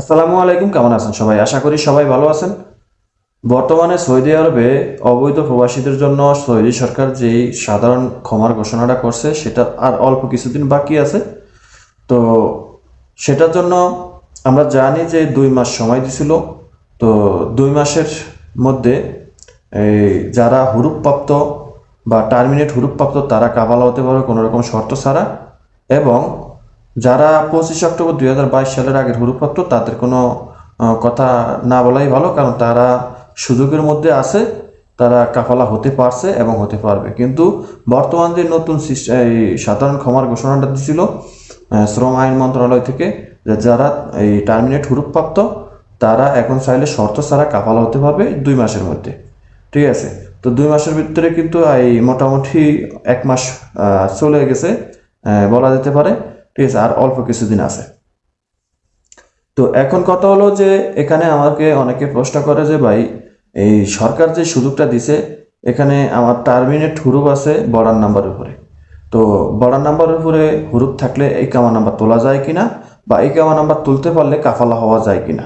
আসসালামু আলাইকুম, কেমন আছেন সবাই? আশা করি সবাই ভালো আছেন। বর্তমানে সৌদি আরবে অবৈধ প্রবাসীদের জন্য সৌদি সরকার যেই সাধারণ ক্ষমার ঘোষণাটা করছে, সেটা আর অল্প কিছুদিন বাকি আছে। তো সেটার জন্য আমরা জানি যে দুই মাস সময় দিছিল। তো দুই মাসের মধ্যে এই যারা হুরুপপ্রাপ্ত বা টার্মিনেট হুরুপপ্রাপ্ত, তারা কাবালা হতে পারবে কোনো রকম শর্ত ছাড়া। এবং যারা পঁচিশে অক্টোবর দুই হাজার বাইশ সালের আগের হুরুপপ্রাপ্ত তাদের কোনো কথা না বলাই ভালো, কারণ তারা সুযোগের মধ্যে আছে, তারা কাফালা হতে পারছে এবং হতে পারবে। কিন্তু বর্তমান যে নতুন এই সাধারণ ক্ষমার ঘোষণাটা দিছিল শ্রম আইন মন্ত্রণালয় থেকে, যে যারা এই টার্মিনেট হুরুপপ্রাপ্ত তারা এখন চাইলে শর্ত ছাড়া কাফালা হতে পারবে দুই মাসের মধ্যে। ঠিক আছে? তো দুই মাসের ভিতরে কিন্তু এই মোটামুটি এক মাস চলে গেছে বলা যেতে পারে। ঠিক আছে, আর অল্প কিছুদিন আছে। তো এখন কথা হলো যে, এখানে আমাকে অনেকে প্রশ্ন করে যে, ভাই, এই সরকার যে সুযোগটা দিছে, এখানে আমার টার্মিনেট হুরুপ আছে বর্ডার নাম্বারের উপরে। তো বর্ডার নাম্বারের উপরে হুরুপ থাকলে এই কামা নাম্বার তোলা যায় কিনা, বা এই কামা নাম্বার তুলতে পারলে কাফালা হওয়া যায় কিনা?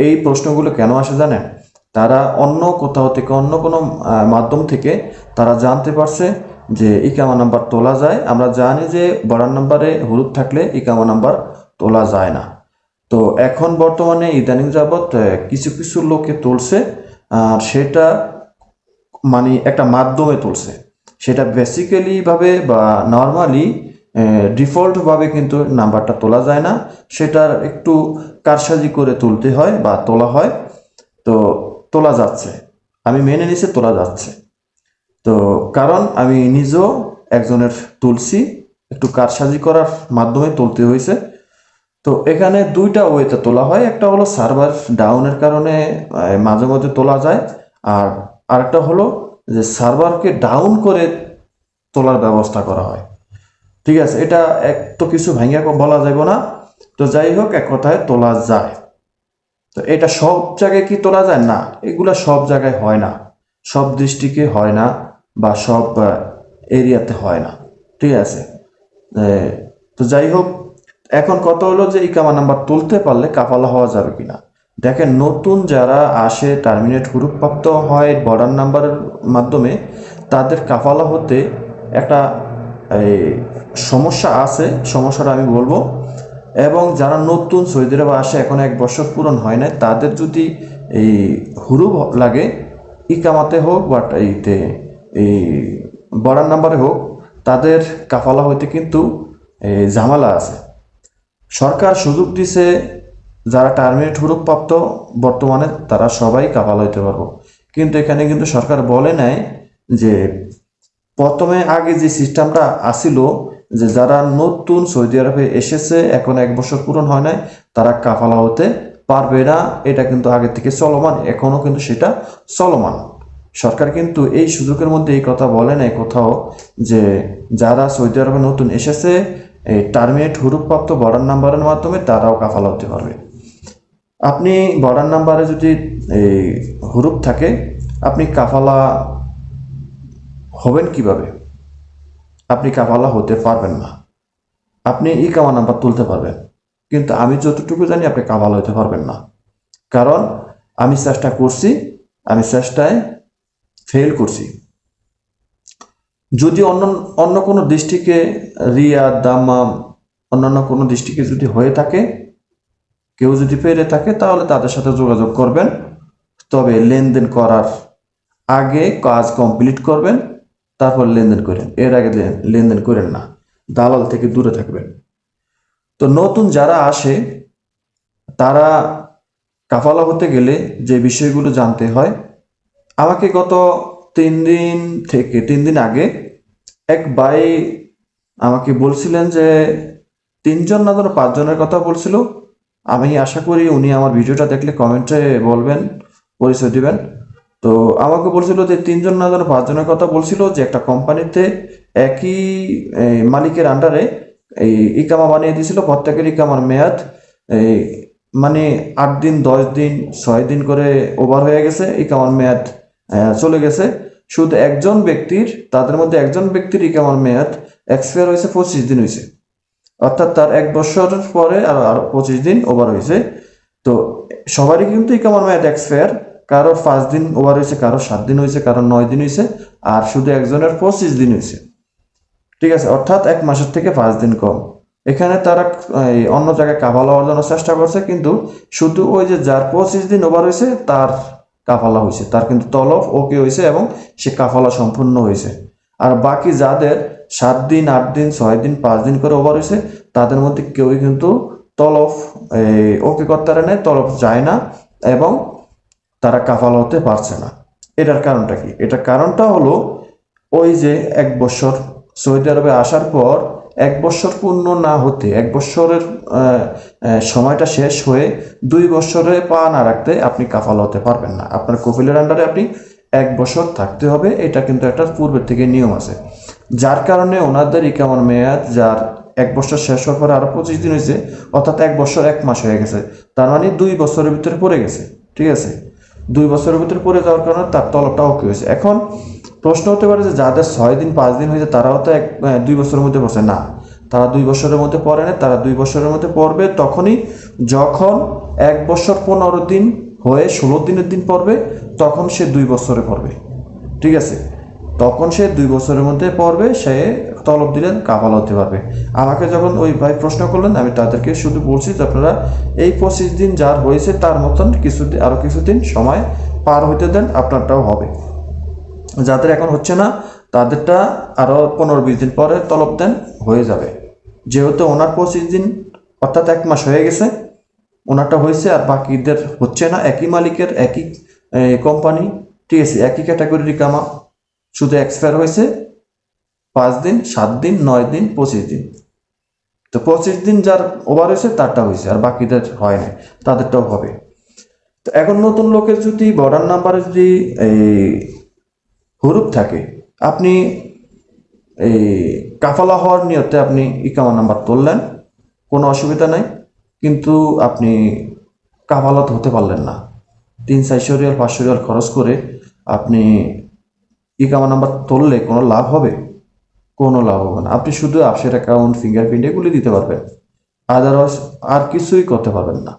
এই প্রশ্নগুলো কেন আসে জানেন? তারা অন্য কোথাও থেকে, অন্য কোনো মাধ্যম থেকে তারা জানতে পারছে যে ইকামা নাম্বার তোলা যায়। আমরা জানি যে বর্ডার নাম্বারে হলুদ থাকলে ইকামা নাম্বার তোলা যায় না। তো এখন বর্তমানে ইদানিং যাবৎ কিছু কিছু লোকে তুলছে, আর সেটা মানে একটা মাধ্যমে তুলছে। সেটা বেসিক্যালি ভাবে বা নর্মালি ডিফল্ট ভাবে কিন্তু নাম্বারটা তোলা যায় না। সেটার একটু কারসাজি করে তুলতে হয় বা তোলা হয়। তো তোলা যাচ্ছে। আমি মেনে নিছি তোলা যাচ্ছে। তো কারণ আমি নিজেও একজনের তুলছি একটু কারসাজি করার মাধ্যমে তুলতে হয়েছে। তো এখানে দুইটা ওয়েতে তোলা হয়। একটা হলো সার্ভার ডাউনের কারণে মাঝে মাঝে তোলা যায়। আর আরেকটা হলো যে সার্ভারকে ডাউন করে তোলার ব্যবস্থা করা হয়। ঠিক আছে, এটা এক তো কিছু ভাঙিয়া বলা যাবে না। তো যাই হোক, এক কথায় তোলা যায়। তো এটা সব জায়গায় কি তোলা যায়? না, এগুলা সব জায়গায় হয় না। সব দৃষ্টিকে হয় না। বা সব এরিয়াতে হয় না। ঠিক আছে? তো যাই হোক, এখন কত হলো যে ইকামা নাম্বার তুলতে পারলে কাফালা হওয়া যাবে কিনা। দেখেন, নতুন যারা আসে টার্মিনেট হুরুপ্রাপ্ত হয় বর্ডার নাম্বারের মাধ্যমে, তাদের কাফালা হতে একটা সমস্যা আছে। সমস্যাটা আমি বলব। এবং যারা নতুন সৌদি আরবে আসে, এখন এক বছর পূরণ হয় না তাদের যদি এই হুরুপ লাগে, ইকামাতে হোক বা এইতে এই বর্ডার নাম্বারে হোক, তাদের কাফালা হইতে কিন্তু ঝামেলা আছে। সরকার সুযোগ দিছে, যারা টার্মিনেট হুরুপ প্রাপ্ত, বর্তমানে তারা সবাই কাপাল হইতে পারব। কিন্তু এখানে কিন্তু সরকার বলে নাই যে, প্রথমে আগে যে সিস্টেমটা আসিল যে যারা নতুন সৌদি আরবে এসেছে, এখন এক বছর পূরণ হয় নাই, তারা কাফালা হতে পারবে না। এটা কিন্তু আগে থেকে চলমান এখনও কিন্তু সেটা চলমান। সরকার কিন্তু এই সুযোগের মধ্যে এই কথা বলে নাই কোথাও যে যারা সৌদি আরবে নতুন এসেছে, এই টার্মিনেট হুরুপ্রাপ্ত বর্ডার নাম্বারের মাধ্যমে তারাও কাফালা হতে পারবে আপনি বর্ডার নাম্বারে যদি এই হুরুপ থাকে, আপনি কাফালা হবেন কীভাবে? আপনি কাফালা হতে পারবেন না। আপনি ই কামা নাম্বার তুলতে পারবেন। কিন্তু আমি যতটুকু জানি, আপনি কাফালা হতে পারবেন না। কারণ আমি চেষ্টা করছি, আমি চেষ্টায় ফেল করছি। যদি অন্য অন্য কোনো ডিস্ট্রিক্টে রিয়াদ দামাম অন্যান্য কোনো ডিস্ট্রিক্টে যদি হয়ে থাকে, কেউ যদি পেরে থাকে, তাহলে তাদের সাথে যোগাযোগ করবেন। তবে লেনদেন করার আগে কাজ কমপ্লিট করবেন, তারপর লেনদেন করেন। এর আগে লেনদেন করেন না। দালাল থেকে দূরে থাকবেন। তো নতুন যারা আসে, তারা কাফালা হতে গেলে যে বিষয়গুলো জানতে হয়, আমাকে গত তিন দিন থেকে, তিন দিন আগে এক ভাই আমাকে বলছিলেন যে, তিনজন না ধরো পাঁচজনের কথা বলছিল। আমি আশা করি উনি আমার ভিডিওটা দেখলে কমেন্টে বলবেন, পরিচয় দিবেন। তো আমাকে বলছিল যে, তিনজন না ধরো পাঁচজনের কথা বলছিল যে, একটা কোম্পানিতে একই মালিকের আন্ডারে এই ইকামা বানিয়ে দিয়েছিল, প্রত্যেকের ইকামার মেয়াদ মানে আট দিন, দশ দিন, ছয় দিন করে ওভার হয়ে গেছে ইকামার মেয়াদ। চলে গেছে। শুধু একজন ব্যক্তির, তাদের মধ্যে একজন ব্যক্তির ইকামার মেয়াদ? এক্সপায়ার হয়েছে, পঁচিশ দিন হয়েছে। অর্থাৎ তার এক বছরের পরে আর পঁচিশ দিন ওভার হয়েছে। তো সবারই কিন্তু ইকামার মেয়াদ এক্সপায়ার কারোর পাঁচ দিন ওভার হয়েছে কারোর সাত দিন হয়েছে কারোর নয় দিন হয়েছে, আর শুধু একজনের পঁচিশ দিন হয়েছে। ঠিক আছে, অর্থাৎ এক মাসের থেকে পাঁচ দিন কম। এখানে তারা অন্য জায়গায় কাফালা হওয়ার জন্য চেষ্টা করছে, কিন্তু শুধু ওই যে যার পঁচিশ দিন ওভার হয়েছে, তার কাফালা হয়েছে তার কিন্তু তলব ওকে হয়েছে এবং সে কাফালা সম্পূর্ণ হয়েছে আর বাকি যাদের সাত দিন আট দিন ছয় দিন পাঁচ দিন করে ওভার হয়েছে তাদের মধ্যে কেউই কিন্তু এই, ওকে করতে পারে নাই তলব যায় না এবং তারা কাফালা হতে পারছে না। এটার কারণটা কি? এটার কারণটা হলো ওই যে এক বছর সৌদি আরবে আসার পর এক বছর পূর্ণ না হতে, এক বছরের সময়টা শেষ হয়ে দুই বছরে পা না রাখতে আপনি কাফালা হতে পারবেন না। আপনার কফিলের আন্ডারে আপনি এক বছর থাকতে হবে, এটা কিন্তু একটা পূর্বের থেকে নিয়ম আছে। যার কারণে ওনাদের ইকামার মেয়াদ যার এক বছর শেষ হওয়ার পরে আরও পঁচিশ দিন হয়েছে, অর্থাৎ এক বছর এক মাস হয়ে গেছে। তার মানে দুই বছরের ভিতরে পড়ে গেছে, ঠিক আছে? দুই বছরের ভিতরে পড়ে যাওয়ার কারণে তার তলবটাও কি হয়েছে। এখন প্রশ্ন হতে পারে যে যাদের ছয় দিন, পাঁচ দিন হয়েছে, তারাও তো এক দুই বছরের মধ্যে পড়ছে। না, তারা দুই বছরের মধ্যে পড়ে না, তারা দুই বছরের মধ্যে পড়বে। তখনই যখন এক বছর পনেরো দিন হয়ে ষোলো দিনের দিন পড়বে, তখন সে দুই বছরে পড়বে। ঠিক আছে? তখন সে দুই বছরের মধ্যে পড়বে, সে তলব দিলেন, কাফাল হতে পারবে। আমাকে যখন ওই ভাই প্রশ্ন করলেন, আমি তাদেরকে শুধু বলছি যে আপনারা এই পঁচিশ দিন যার হয়েছে, তার মতন কিছুদিন আরও কিছুদিন সময় পার হইতে দেন, আপনারটাও হবে। যাদের এখন হচ্ছে না, তাদেরটা আরও পনেরো বিশ দিন পরে তলব দেন, হয়ে যাবে। যেহেতু ওনার পঁচিশ দিন, অর্থাৎ এক মাস হয়ে গেছে, ওনারটা হয়েছে আর বাকিদের হচ্ছে না, একই মালিকের, একই কোম্পানি ঠিক আছে একই ক্যাটাগরির কামা শুধু এক্সপায়ার হয়েছে, পাঁচ দিন, সাত দিন, নয় দিন, পঁচিশ দিন। তো পঁচিশ দিন যার ওভার হয়েছে, তারটা হয়েছে, আর বাকিদের হয় না তাদেরটাও হবে। তো এখন নতুন লোকের যদি বর্ডার নাম্বারে যদি, এই হুরুপ থাকে। আপনি এই কাফালা হওয়ার নিয়তে আপনি ইকামা নাম্বার তুললেন, কোনো অসুবিধা নাই, কিন্তু আপনি কাফালত হতে পারলেন না। তিন চারশো রিয়াল, পাঁচশো রিয়াল খরচ করে আপনি ইকামা নাম্বার তুললে কোনো লাভ হবে? কোনো লাভ হবে না। আপনি শুধু আপসের অ্যাকাউন্ট ফিঙ্গারপ্রিন্ট এগুলি দিতে পারবেন। আদারস আর কিছুই করতে পারবেন না।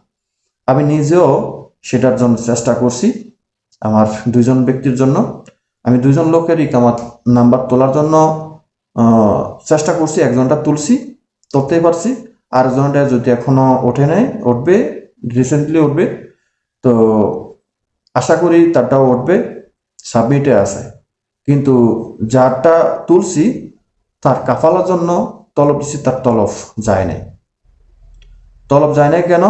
আমি নিজেও সেটার জন্য চেষ্টা করছি, আমার দুজন ব্যক্তির জন্য। আমি দুজন লোকের ইকামাত নাম্বার তোলার জন্য চেষ্টা করছি, একজনটা তুলছি, তুলতেই পারছি। আর একজনটা যদি এখনও ওঠে নাই, উঠবে রিসেন্টলি উঠবে, তো আশা করি তারটাও উঠবে সাবমিটে আছে। কিন্তু যারটা তুলছি, তার কাফালার জন্য তলব দিছি, তার তলব যায় নাই। তলব যায় নাই কেন?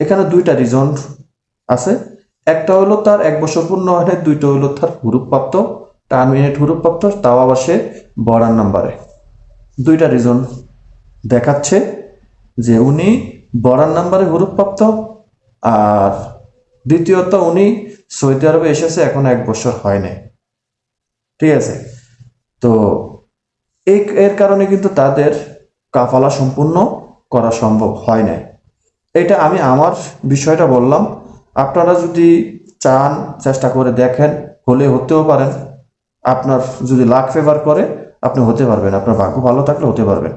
এখানে দুইটা রিজন আছে। একটা হলো তার এক বছর পূর্ণ হয় দুইটা হলো তার হুরুপ্রাপ্ত টার্মিনেট হুরুপ্রাপ্ত তাও আবার সে বর্ডার নাম্বারে দুইটা রিজন দেখাচ্ছে যে উনি বর্ডার নাম্বারে হুরুপ্রাপ্ত আর দ্বিতীয়ত উনি সৌদি আরবে এসেছে, এখন এক বছর হয় নাই। ঠিক আছে? তো এক এর কারণে কিন্তু তাদের কাফালা সম্পূর্ণ করা সম্ভব হয় নাই। এটা আমি আমার বিষয়টা বললাম। আপনারা যদি চান, চেষ্টা করে দেখেন, হলে হতেও পারেন। আপনার যদি লাক ফেভার করে, আপনি হতে পারবেন। আপনার ভাগ্য ভালো থাকলে হতে পারবেন।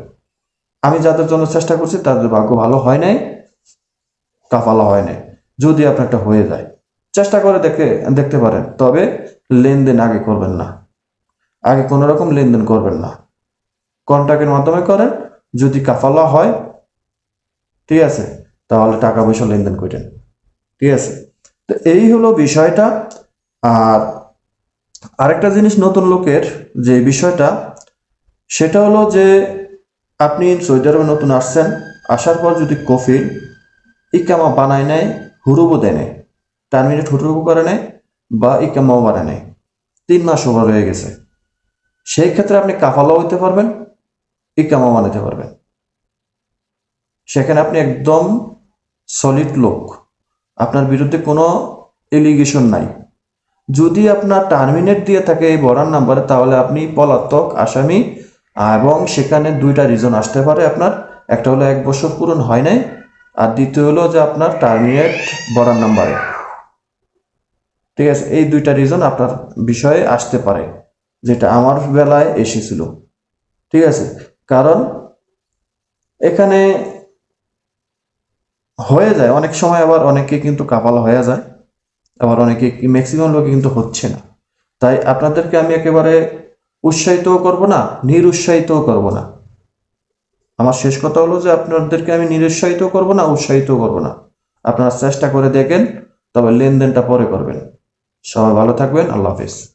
আমি যাদের জন্য চেষ্টা করছি, তাদের ভাগ্য ভালো হয় নাই, কাফালা হয় নাই। যদি আপনারটা হয়ে যায়, চেষ্টা করে দেখে, দেখতে পারেন। তবে লেনদেন আগে করবেন না। আগে কোনো রকম লেনদেন করবেন না। কন্ট্রাক্টের মাধ্যমে করেন। যদি কাফালা হয়, ঠিক আছে, তাহলে টাকা পয়সা লেনদেন করেন। ঠিক আছে? তো এই হলো বিষয়টা। আর আরেকটা জিনিস নতুন লোকের যে বিষয়টা, সেটা হলো যে আপনি সৌদি আরবে নতুন আসছেন, আসার পর যদি কফিল ইকামা বানায় নেয়, হুরুবও দেয় নেয়। টার্মিনেট হুরুবও করে নেয় বা ইকামাও বানায় নেয়। তিন মাস ওভার হয়ে গেছে। সেই ক্ষেত্রে আপনি কাফালাও হইতে পারবেন, ইকামাও বানাতে পারবেন। সেখানে আপনি একদম সলিড লোক। আপনার বিরুদ্ধে কোনো এলিগেশন নাই। যদি আপনার টার্মিনেট দিয়ে থাকে এই বরান নাম্বারে, তাহলে আপনি পলাতক, আসামি, এবং সেখানে দুইটা রিজন আসতে পারে আপনার। একটা হলো এক বছর পূরণ হয় নাই, আর দ্বিতীয় হলো যে আপনার টার্মিনেট বরার নাম্বারে। ঠিক আছে, এই দুইটা রিজন আপনার বিষয়ে আসতে পারে, যেটা আমার বেলায় এসেছিল। ঠিক আছে, কারণ এখানে হয়ে যায়। অনেক সময় আবার অনেকে কিন্তু কাপাল হয়ে যায়, আবার অনেকে ম্যাক্সিমাম লোকে কিন্তু হচ্ছে না। তাই আপনাদেরকে আমি একেবারে উৎসাহিতও করব না, নিরুৎসাহিতও করব না। আমার শেষ কথা হলো যে আপনাদেরকে আমি নিরুৎসাহিত করব না উৎসাহিত করব না। আপনারা চেষ্টা করে দেখেন, তবে লেনদেনটা পরে করবেন। সবাই ভালো থাকবেন, আল্লাহ হাফিজ।